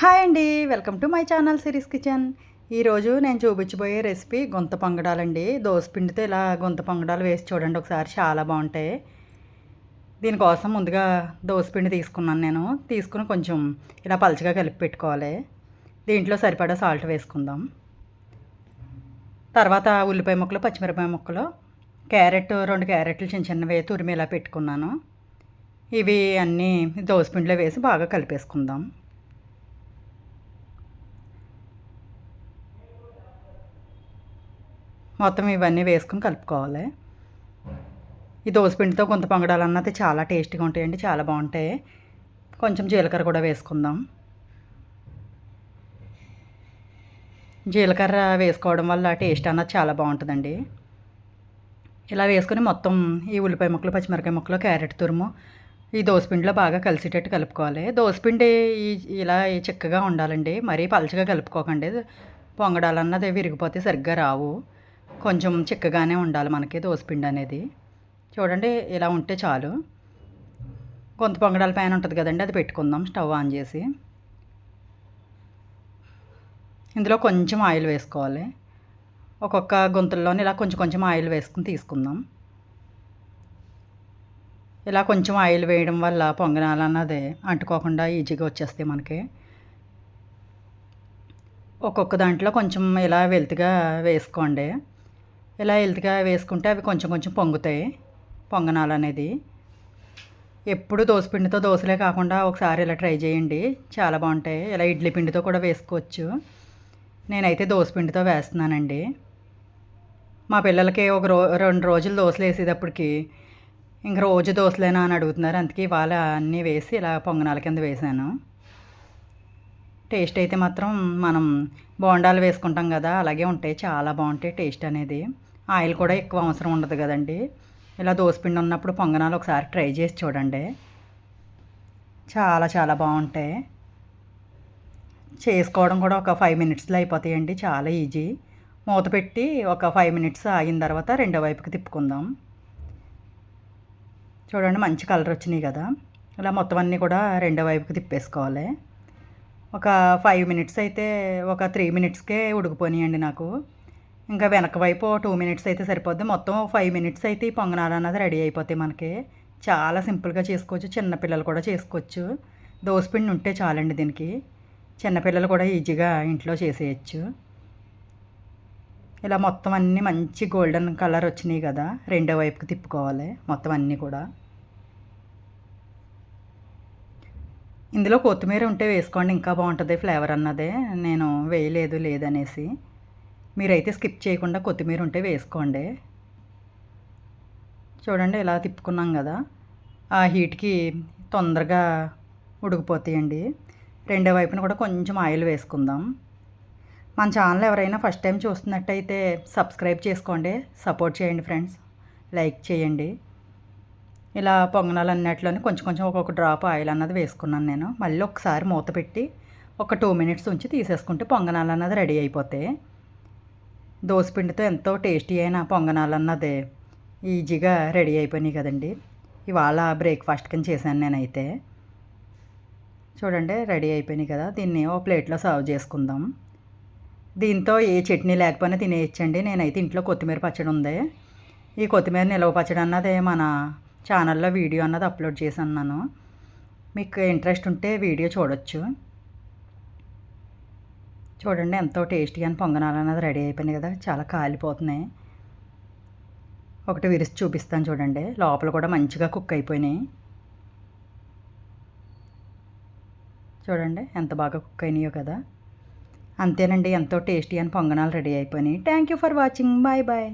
Hi అండి welcome to my channel Siris kitchen. ఈరోజు నేను చూపించబోయే రెసిపీ గుంత పొంగడాలండి. పిండితో ఇలా గుంత పొంగడాలు వేసి చూడండి ఒకసారి చాలా బాగుంటాయి. దీనికోసం ముందుగా పిండి తీసుకున్నాను నేను. తీసుకుని కొంచెం ఇలా పలచగా కలిపి పెట్టుకోవాలి. దీంట్లో సరిపడా సాల్ట్ వేసుకుందాం. తర్వాత ఉల్లిపాయ ముక్కలు పచ్చిమిరపాయ ముక్కలు క్యారెట్ రెండు క్యారెట్లు చిన్న చిన్నవి తురిమి ఇలా పెట్టుకున్నాను. ఇవి అన్నీ పిండిలో వేసి బాగా కలిపేసుకుందాం. మొత్తం ఇవన్నీ వేసుకుని కలుపుకోవాలి. ఈ దోసపిండితో కొంత పొంగడాలు అన్నది చాలా టేస్టీగా ఉంటాయండి చాలా బాగుంటాయి. కొంచెం జీలకర్ర కూడా వేసుకుందాం. జీలకర్ర వేసుకోవడం వల్ల టేస్ట్ అన్నది చాలా బాగుంటుందండి. ఇలా వేసుకొని మొత్తం ఈ ఉల్లిపాయ ముక్కలు పచ్చిమిరకాయ ముక్కలు క్యారెట్ తురుము ఈ దోసపిండిలో బాగా కలిసేటట్టు కలుపుకోవాలి. దోసపిండి ఇలా చిక్కగా ఉండాలండి మరీ పలచగా కలుపుకోకండి. పొంగడాలన్నది విరిగిపోతే సరిగ్గా రావు. కొంచెం చిక్కగానే ఉండాలి మనకి దోసపిండి అనేది. చూడండి ఇలా ఉంటే చాలు. గొంతు పొంగడాల పైన ఉంటుంది కదండి అది పెట్టుకుందాం స్టవ్ ఆన్ చేసి. ఇందులో కొంచెం ఆయిల్ వేసుకోవాలి. ఒక్కొక్క గుంతల్లోనే ఇలా కొంచెం కొంచెం ఆయిల్ వేసుకుని తీసుకుందాం. ఇలా కొంచెం ఆయిల్ వేయడం వల్ల పొంగనాలు అన్నది అంటుకోకుండా ఈజీగా వచ్చేస్తాయి మనకి. ఒక్కొక్క దాంట్లో కొంచెం ఇలా వెలుతుగా వేసుకోండి. ఇలా హెల్త్గా వేసుకుంటే అవి కొంచెం కొంచెం పొంగుతాయి పొంగనాలు అనేది ఎప్పుడు దోసపిండితో దోశలే కాకుండా ఒకసారి ఇలా ట్రై చేయండి చాలా బాగుంటాయి. ఇలా ఇడ్లీ పిండితో కూడా వేసుకోవచ్చు. నేనైతే దోసపిండితో వేస్తున్నానండి. మా పిల్లలకి ఒక రో రెండు రోజులు దోశలు వేసేటప్పటికి ఇంక రోజు దోశలేనా అని అడుగుతున్నారు. అందుకే ఇవాళ అన్నీ వేసి ఇలా పొంగనాల కింద వేసాను. టేస్ట్ అయితే మాత్రం మనం బోండాలు వేసుకుంటాం కదా అలాగే ఉంటాయి. చాలా బాగుంటాయి టేస్ట్ అనేది. ఆయిల్ కూడా ఎక్కువ అవసరం ఉండదు కదండి. ఇలా దోసపిండి ఉన్నప్పుడు పొంగనాలు ఒకసారి ట్రై చేసి చూడండి. చాలా చాలా బాగుంటాయి. చేసుకోవడం కూడా ఒక ఫైవ్ మినిట్స్లో అయిపోతాయండి. చాలా ఈజీ మూత పెట్టి ఒక ఫైవ్ మినిట్స్ ఆగిన తర్వాత రెండో వైపుకి తిప్పుకుందాం. చూడండి మంచి కలర్ వచ్చినాయి కదా. ఇలా మొత్తం అన్నీ కూడా రెండో వైపుకి తిప్పేసుకోవాలి. ఒక ఫైవ్ మినిట్స్ అయితే ఒక త్రీ మినిట్స్కే ఉడికిపోయినాయండి నాకు. ఇంకా వెనక వైపు టూ మినిట్స్ అయితే సరిపోద్ది. మొత్తం ఫైవ్ మినిట్స్ అయితే ఈ పొంగనాలు అన్నది రెడీ అయిపోతాయి మనకి. చాలా సింపుల్గా చేసుకోవచ్చు. చిన్నపిల్లలు కూడా చేసుకోవచ్చు. దోసపిండి ఉంటే చాలండి దీనికి. చిన్నపిల్లలు కూడా ఈజీగా ఇంట్లో చేసేయచ్చు. ఇలా మొత్తం అన్నీ మంచి గోల్డెన్ కలర్ వచ్చినాయి కదా రెండో వైపుకి తిప్పుకోవాలి మొత్తం అన్నీ కూడా. ఇందులో కొత్తిమీర ఉంటే వేసుకోండి ఇంకా బాగుంటుంది ఫ్లేవర్ అన్నదే. నేను వేయలేదు లేదనేసి. మీరైతే స్కిప్ చేయకుండా కొత్తిమీర ఉంటే వేసుకోండి. చూడండి ఇలా తిప్పుకున్నాం కదా. ఆ హీట్కి తొందరగా ఉడికిపోతాయండి. రెండో వైపున కూడా కొంచెం ఆయిల్ వేసుకుందాం. మన ఛానల్ ఎవరైనా ఫస్ట్ టైం చూస్తున్నట్టయితే సబ్స్క్రైబ్ చేసుకోండి సపోర్ట్ చేయండి ఫ్రెండ్స్. లైక్ చేయండి. ఇలా పొంగనాలు అన్నట్లోనే కొంచెం కొంచెం ఒక్కొక్క డ్రాప్ ఆయిల్ అన్నది వేసుకున్నాను నేను. మళ్ళీ ఒకసారి మూత పెట్టి ఒక టూ మినిట్స్ ఉంచి తీసేసుకుంటే పొంగనాలు అన్నది రెడీ అయిపోతాయి దోసపిండితో ఎంతో టేస్టీ అయిన పొంగనాలన్నది. ఈజీగా రెడీ అయిపోయినాయి కదండి. ఇవాళ బ్రేక్ఫాస్ట్ కింద చేశాను నేనైతే. చూడండి రెడీ అయిపోయినాయి కదా. దీన్ని ఓ ప్లేట్లో సర్వ్ చేసుకుందాం. దీంతో ఏ చట్నీ లేకపోయినా తినేయచ్చండి. నేనైతే ఇంట్లో కొత్తిమీర పచ్చడి ఉంది. ఈ కొత్తిమీర నిలవ పచ్చడి అన్నది మన ఛానల్లో వీడియో అన్నది అప్లోడ్ చేసి అన్నాను మీకు ఇంట్రెస్ట్ ఉంటే వీడియో చూడొచ్చు. చూడండి ఎంతో టేస్టీగా అని పొంగనాలన్నది రెడీ అయిపోయింది కదా. చాలా కాలిపోతున్నాయి. ఒకటి విరిసి చూపిస్తాను చూడండి. లోపల కూడా మంచిగా కుక్ అయిపోయినాయి. చూడండి ఎంత బాగా కుక్ అయినాయో కదా. అంతేనండి ఎంతో టేస్టీ అని పొంగనాలు రెడీ అయిపోయినాయి. Thank you for watching bye bye